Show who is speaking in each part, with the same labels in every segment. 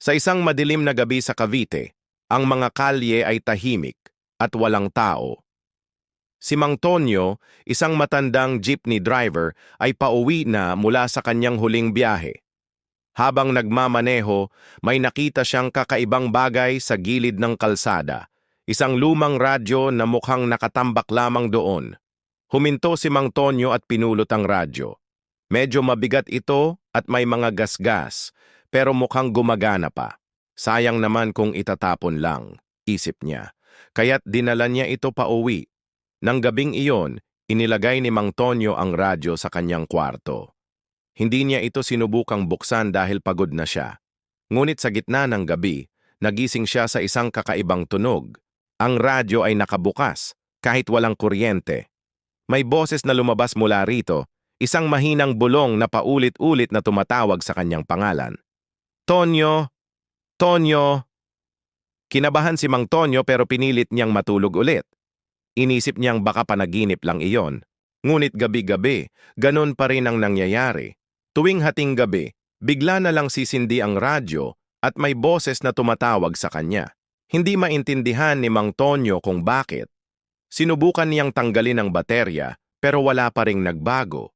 Speaker 1: Sa isang madilim na gabi sa Cavite, ang mga kalye ay tahimik at walang tao. Si Mang Tonyo, isang matandang jeepney driver, ay pauwi na mula sa kanyang huling biyahe. Habang nagmamaneho, may nakita siyang kakaibang bagay sa gilid ng kalsada. Isang lumang radyo na mukhang nakatambak lamang doon. Huminto si Mang Tonyo at pinulot ang radyo. Medyo mabigat ito at may mga gasgas, pero mukhang gumagana pa. Sayang naman kung itatapon lang, isip niya. Kaya't dinala niya ito pa uwi. Nang gabing iyon, inilagay ni Mang Tonyo ang radyo sa kanyang kwarto. Hindi niya ito sinubukang buksan dahil pagod na siya. Ngunit sa gitna ng gabi, nagising siya sa isang kakaibang tunog. Ang radyo ay nakabukas, kahit walang kuryente. May boses na lumabas mula rito, isang mahinang bulong na paulit-ulit na tumatawag sa kanyang pangalan. Tonyo! Tonyo! Kinabahan si Mang Tonyo pero pinilit niyang matulog ulit. Inisip niyang baka panaginip lang iyon. Ngunit gabi-gabi, ganun pa rin ang nangyayari. Tuwing hating gabi, bigla na lang sisindi ang radyo at may boses na tumatawag sa kanya. Hindi maintindihan ni Mang Tonyo kung bakit. Sinubukan niyang tanggalin ang baterya pero wala pa ring nagbago.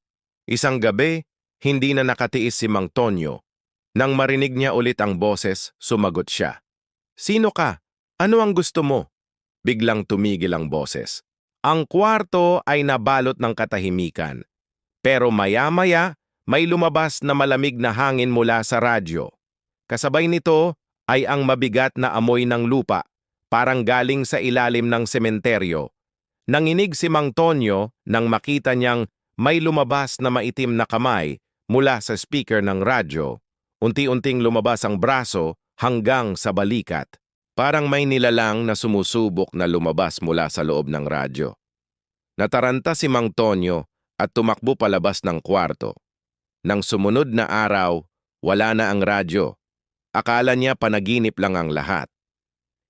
Speaker 1: Isang gabi, hindi na nakatiis si Mang Tonyo. Nang marinig niya ulit ang boses, sumagot siya. Sino ka? Ano ang gusto mo? Biglang tumigil ang boses. Ang kwarto ay nabalot ng katahimikan. Pero maya-maya, may lumabas na malamig na hangin mula sa radyo. Kasabay nito ay ang mabigat na amoy ng lupa, parang galing sa ilalim ng sementeryo. Nanginig si Mang Tonyo nang makita niyang may lumabas na maitim na kamay mula sa speaker ng radyo. Unti-unting lumabas ang braso hanggang sa balikat. Parang may nilalang na sumusubok na lumabas mula sa loob ng radyo. Nataranta si Mang Tonyo at tumakbo palabas ng kwarto. Nang sumunod na araw, wala na ang radyo. Akala niya panaginip lang ang lahat.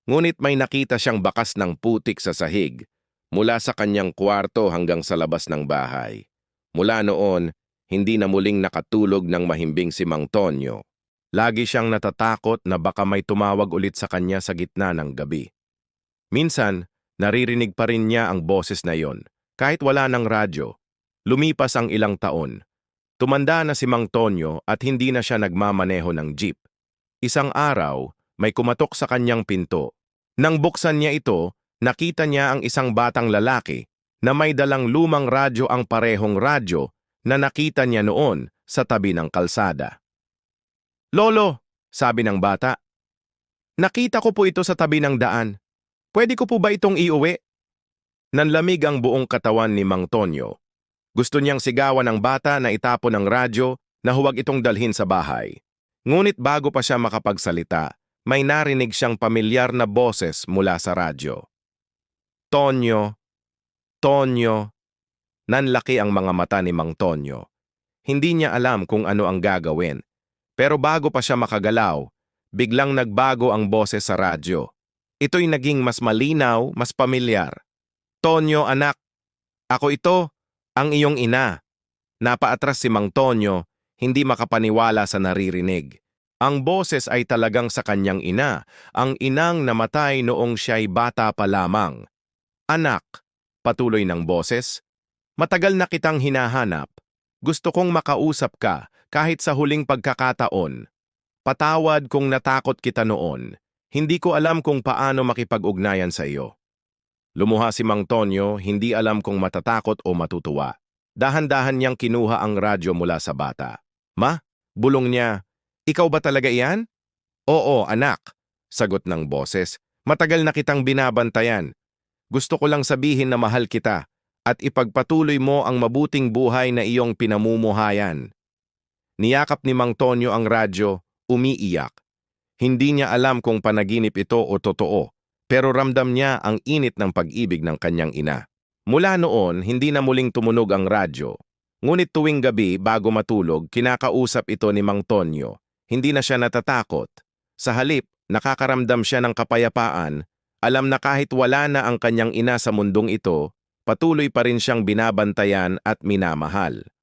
Speaker 1: Ngunit may nakita siyang bakas ng putik sa sahig mula sa kanyang kwarto hanggang sa labas ng bahay. Mula noon, hindi na muling nakatulog ng mahimbing si Mang Tonyo. Lagi siyang natatakot na baka may tumawag ulit sa kanya sa gitna ng gabi. Minsan, naririnig pa rin niya ang boses na yon, kahit wala ng radyo. Lumipas ang ilang taon. Tumanda na si Mang Tonyo at hindi na siya nagmamaneho ng jeep. Isang araw, may kumatok sa kanyang pinto. Nang buksan niya ito, nakita niya ang isang batang lalaki na may dalang lumang radyo ang parehong radyo na nakita niya noon sa tabi ng kalsada. Lolo, sabi ng bata, nakita ko po ito sa tabi ng daan. Pwede ko po ba itong iuwi? Nanlamig ang buong katawan ni Mang Tonyo. Gusto niyang sigawan ng bata na itapon ng radyo na huwag itong dalhin sa bahay. Ngunit bago pa siya makapagsalita, may narinig siyang pamilyar na boses mula sa radyo. Tonyo, Tonyo, nanlaki ang mga mata ni Mang Tonyo. Hindi niya alam kung ano ang gagawin pero bago pa siya makagalaw, biglang nagbago ang boses sa radyo. Ito'y naging mas malinaw, mas pamilyar. Tonyo, anak. Ako ito, ang iyong ina. Napaatras si Mang Tonyo, hindi makapaniwala sa naririnig. Ang boses ay talagang sa kanyang ina, ang inang namatay noong siya'y bata pa lamang. Anak, patuloy ng boses, matagal na kitang hinahanap. Gusto kong makausap ka kahit sa huling pagkakataon. Patawad kung natakot kita noon. Hindi ko alam kung paano makipag-ugnayan sa iyo. Lumuha si Mang Tonyo, hindi alam kung matatakot o matutuwa. Dahan-dahan niyang kinuha ang radyo mula sa bata. Ma, bulong niya, ikaw ba talaga iyan? Oo, anak, sagot ng boses. Matagal na kitang binabantayan. Gusto ko lang sabihin na mahal kita at ipagpatuloy mo ang mabuting buhay na iyong pinamumuhayan. Niyakap ni Mang Tonyo ang radyo, umiiyak. Hindi niya alam kung panaginip ito o totoo, pero ramdam niya ang init ng pag-ibig ng kanyang ina. Mula noon, hindi na muling tumunog ang radyo. Ngunit tuwing gabi, bago matulog, kinakausap ito ni Mang Tonyo. Hindi na siya natatakot. Sa halip, nakakaramdam siya ng kapayapaan, alam na kahit wala na ang kanyang ina sa mundong ito, patuloy pa rin siyang binabantayan at minamahal.